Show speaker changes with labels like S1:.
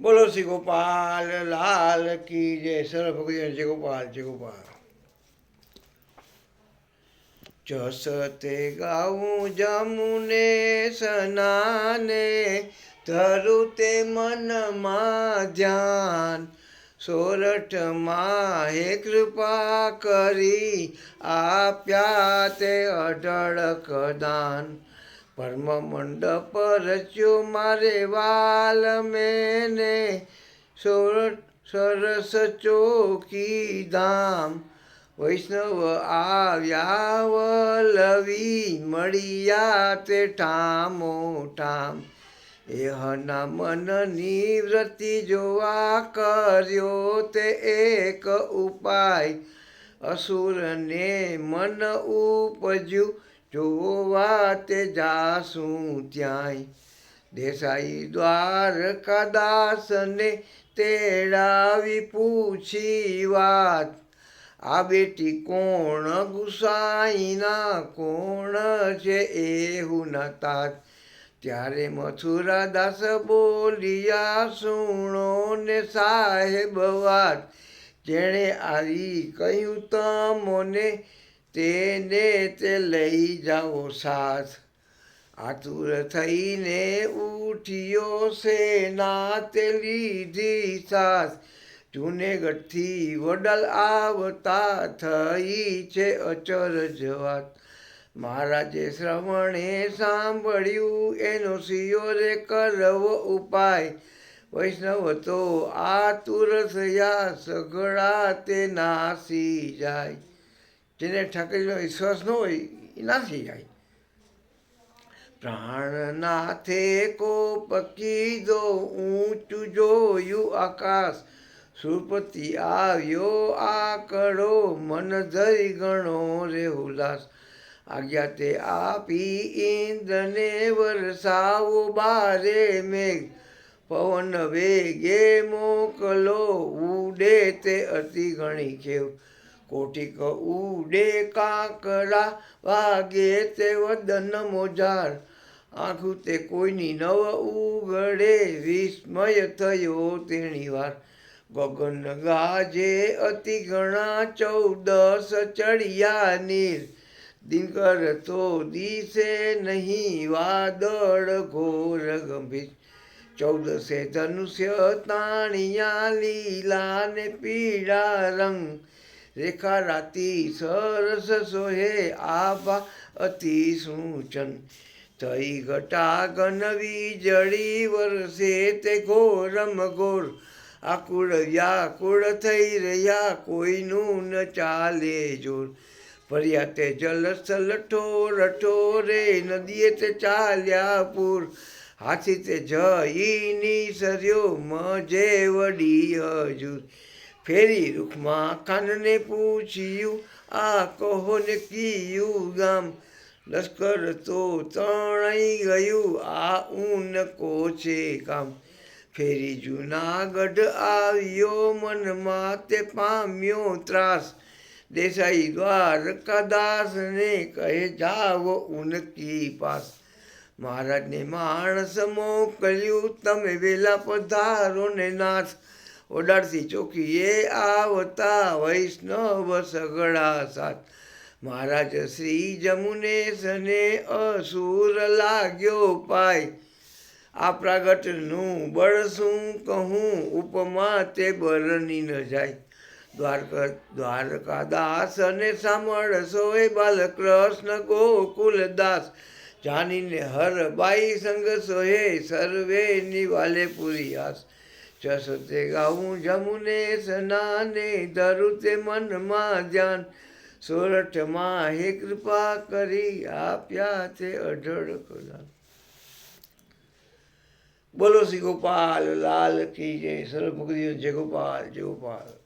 S1: બોલો શ્રી ગોપાલ, લાલ કી જય. સરળ ભગવાન, જય ગોપાલ જય ગોપાલ. જસતે ગાવું જમુને, સનાને ધરું તે મનમાં ધ્યાન. સોરઠમાં હે કૃપા કરી આપ્યા તે અઢળક દાન. પરમ મંડપ રચ્યો મારે વાલ મેને. સરસ ચોકી ધામ. વૈષ્ણવ આવ્યા વલવી, મળ્યા તે ઠામો ઠામ. એ હના મનની વ્રતિ જોવા કર્યો તે એક ઉપાય. અસુરને મન ઉપજ્યું જોવા તે જાસું ત્યાંય. દેસાઈ દ્વારકાદાસને તેડાવી પૂછી વાત. આ બેટી કોણ? ગુસાઈના કોણ છે એવું નતા ત્યારે મથુરાદાસ બોલિયા, સુણો ને સાહેબ વાત. જેણે આવી કહ્યું, તમોને તેને તે લઈ જાઓ સાથ આતુર થઈને ઉઠ્યો સેના તે લીધી સાથ જુનેગઢથી વડલ આવતા થઈ છે અચર જવાત મહારાજે શ્રવણે સાંભળ્યું, એનો સિયોરે કરવો ઉપાય. વૈષ્ણવ તો આતુર થયા સગડા તે નાસી જાય. જેને ઠાકરીનો વિશ્વાસ ન હોય, એ નાસી જાય. પ્રાણનાથે કો પકી દો ઊંચું જોયું આકાશ. સુરપતિ આવ્યો આકડો મન ધરી ગણો રે ઉલ્લાસ આજ્ઞા તે આપી, ઇન્દ્રને વરસાવો બારે મેઘ. પવન વેગે મોકલો, ઉડે તે અતિ ગણી ખેવ. કોઠીક ઉડે કાકરા વાગે તે વદન મોજાર આંખું તે કોઈની નવ ઉગડે, વિસ્મય થયો તેણી વાર. ગગન ગાજે અતિ ઘણા ચૌદસ ચડિયા નીર. દિનકર તો દિશે નહીં વાદળ ઘોર ગંભીર. ચૌદસે ધનુષ્ય તાણિયા લીલા ને પીળા રંગ. રેખા રાતી સરસ સોહે આભા અતિ સૂચન. થઈ ઘટા ગનવી જડી વરસે તે ઘોરમ ઘોર. આકુળ વ્યાકુળ થઈ રહ્યા કોઈનું ન ચાલે જોર. ફર્યા તે જલસ્થલ રઠો રે નદીએ તે ચાલ્યા પૂર. હાથી તે જઈની સર્યો મજે વડી હજુર. ફેરી રૂખમાં કાનને પૂછ્યું, આ કહો ને કીયું ગામ? લશ્કર તો તણાઈ ગયું, આ ઊન છે કામ ફેરી જુનાગઢ આવ્યો, મનમાં તે પામ્યો ત્રાસ. દેસાઈ દ્વારકાદાસને કહે, જાઓ ઉનકી પાસ. મહારાજને માણસ મોકલ્યું, તમે વેલા પધારો ને નાથ ઓડાડથી એ આવતા વૈષ્ણવ સગડા સાથ. મહારાજ શ્રી જમુનેશને અસુર લાગ્યો પાય. આ પ્રાગટનું બળ શું કહું? ઉપમા તે બરની ન જાય. દ્વારકા, દ્વારકાદાસ અને સાંભળશો એ બાલકૃષ્ણ ગોકુલદાસ જાનીને હર બાઈ સંગ સોહે સર્વે નિવાલે પુરી આસ. જસતે ગાવું જમુને સ્નાને ધરું તે મનમાં ધ્યાન સોરઠમાં હે કૃપા કરી આપ્યા તે અઢળ કદાન બોલો શ્રી ગોપાલ, લાલ કી જય. સર્વ જય ગોપાલ જય ગોપાલ.